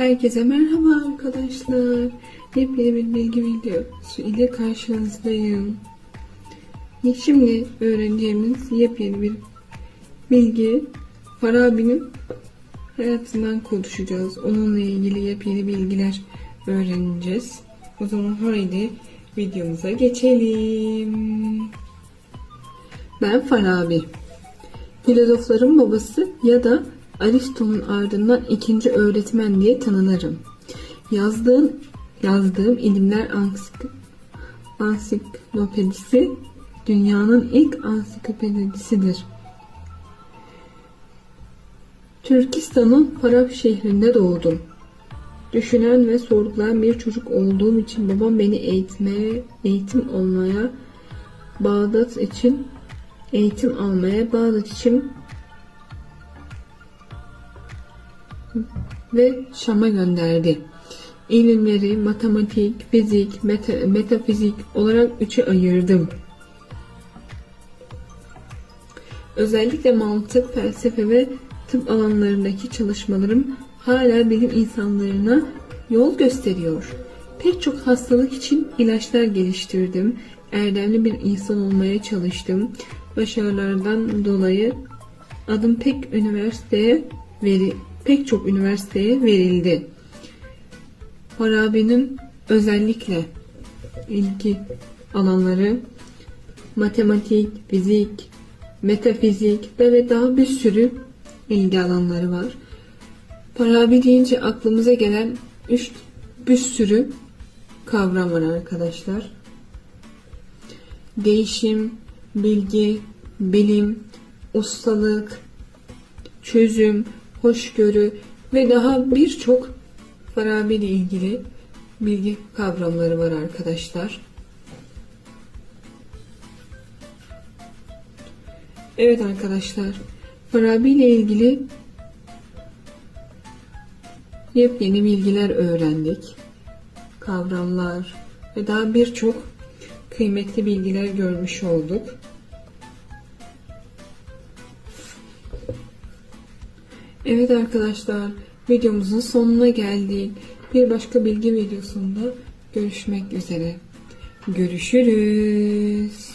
Herkese merhaba arkadaşlar. Yepyeni bir bilgi videosu ile karşınızdayım. Şimdi öğreneceğimiz yepyeni bir bilgi Farabi'nin hayatından konuşacağız. Onunla ilgili yepyeni bilgiler öğreneceğiz. O zaman haydi videomuza geçelim. Ben Farabi. Filozofların babası ya da Aristo'nun ardından ikinci öğretmen diye tanınırım. Yazdığım, yazdığım ilimler ansik, ansiklopedisi dünyanın ilk ansiklopedisidir. Türkistan'ın Farab şehrinde doğdum. Düşünen ve sorgulayan bir çocuk olduğum için babam beni eğitmeye, eğitim olmaya, Bağdat için eğitim almaya, Bağdat için ve Şam'a gönderdi. İlimleri matematik, fizik, meta- metafizik olarak üçe ayırdım. Özellikle mantık, felsefe ve tıp alanlarındaki çalışmalarım hala bilim insanlarına yol gösteriyor. Pek çok hastalık için ilaçlar geliştirdim. Erdemli bir insan olmaya çalıştım. Başarılardan dolayı adım pek üniversiteye veri, pek çok üniversiteye verildi. Farabi'nin özellikle ilgi alanları matematik, fizik, metafizik ve daha bir sürü ilgi alanları var. Farabi deyince aklımıza gelen üç bir sürü kavram var arkadaşlar. Değişim, bilgi, bilim, ustalık, çözüm, hoşgörü ve daha birçok Farabi ile ilgili bilgi kavramları var arkadaşlar. Evet arkadaşlar, Farabi ile ilgili yepyeni bilgiler öğrendik. Kavramlar ve daha birçok kıymetli bilgiler görmüş olduk. Evet arkadaşlar, videomuzun sonuna geldik. Bir başka bilgi videosunda görüşmek üzere. Görüşürüz.